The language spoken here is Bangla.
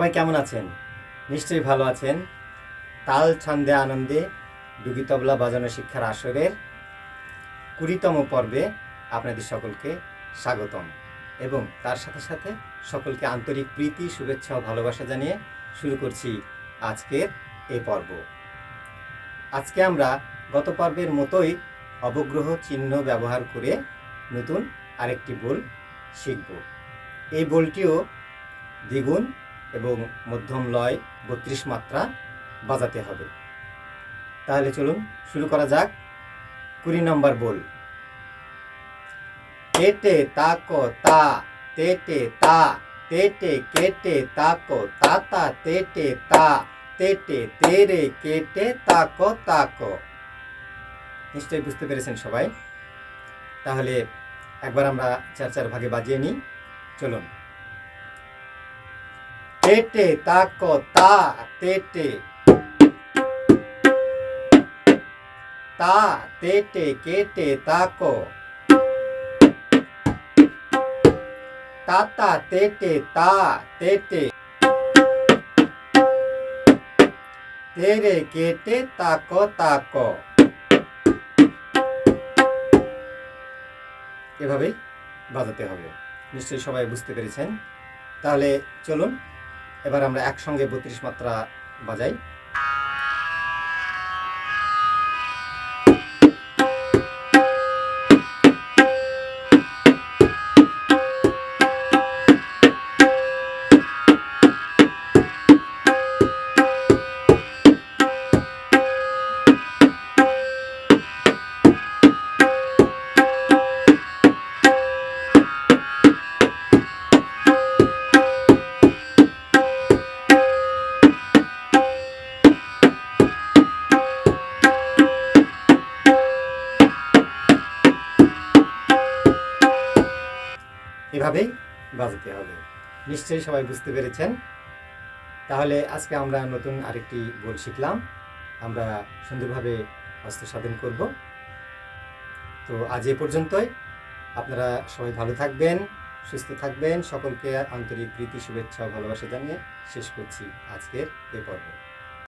আছেন? নিশ্চয়ই ভালো আছেন। তাল ছন্দে আনন্দে ডুগি তবলা বাজানো শিক্ষার আসরের কুড়িতম পর্বে আপনাদের সকলকে স্বাগতম এবং তার সাথে সাথে সকলকে আন্তরিক প্রীতি, শুভেচ্ছা ও ভালোবাসা জানিয়ে শুরু করছি আজকের এই পর্ব। আজকে আমরা গত পর্বের মতোই অবগ্রহ চিহ্ন ব্যবহার করে নতুন আরেকটি বোল শিখব। এই বোলটিও দ্বিগুণ এবং মধ্যম লয় বত্রিশ মাত্রা বাজাতে হবে। তাহলে চলুন শুরু করা যাক। কুড়ি নম্বর বোল। কেটে তাকো, তা, তেটে তা, তেটে, কেটে তাকো তাতা তেটে, তা, তেটে, তেরে, কেটে তাকো তাকো। নিশ্চয়ই বুঝতে পেরেছেন সবাই? তাহলে একবার আমরা চার চার ভাগে বাজিয়ে নিই। চলুন। তেটে তাকো তা তেটে তা তেটে কেটে তাকো তাতা তেটে তা তেটে তেরে কেটে তাকো তাকো এভাবেই বাজাতে হবে। নিশ্চয়ই সবাই বুঝতে পেরেছেন। তাহলে চলুন এবার আমরা একসঙ্গে বত্রিশ মাত্রা বাজাই। এভাবেই বাজাতে হবে। নিশ্চয়ই সবাই বুঝতে পেরেছেন। তাহলে আজকে আমরা নতুন আরেকটি গোল শিখলাম। আমরা সুন্দরভাবে হস্ত সাধন করব। তো আজ এ পর্যন্তই। আপনারা সবাই ভালো থাকবেন, সুস্থ থাকবেন। সকলকে আন্তরিক প্রীতি, শুভেচ্ছা ও ভালোবাসা জানিয়ে শেষ করছি আজকের এ পর্ব।